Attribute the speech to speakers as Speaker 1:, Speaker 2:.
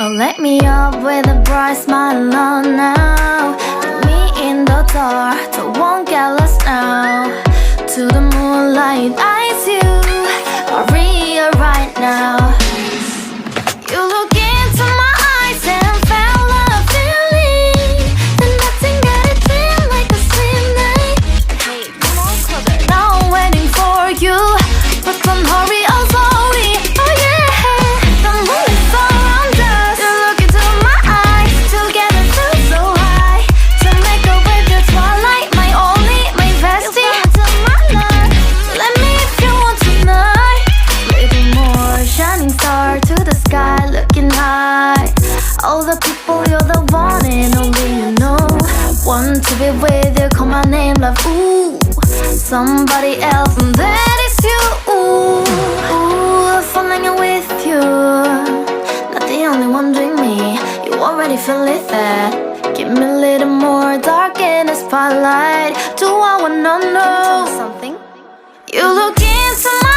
Speaker 1: Oh, let me up with a bright smile oh, on now I want it, only you know. Want to be with you, call my name, love. Ooh, somebody else, and then it's you. Ooh, ooh, falling in with you. Not the only one doing me. You already feel it there. Give me a little more dark in the spotlight. Do I wanna know something? You look into my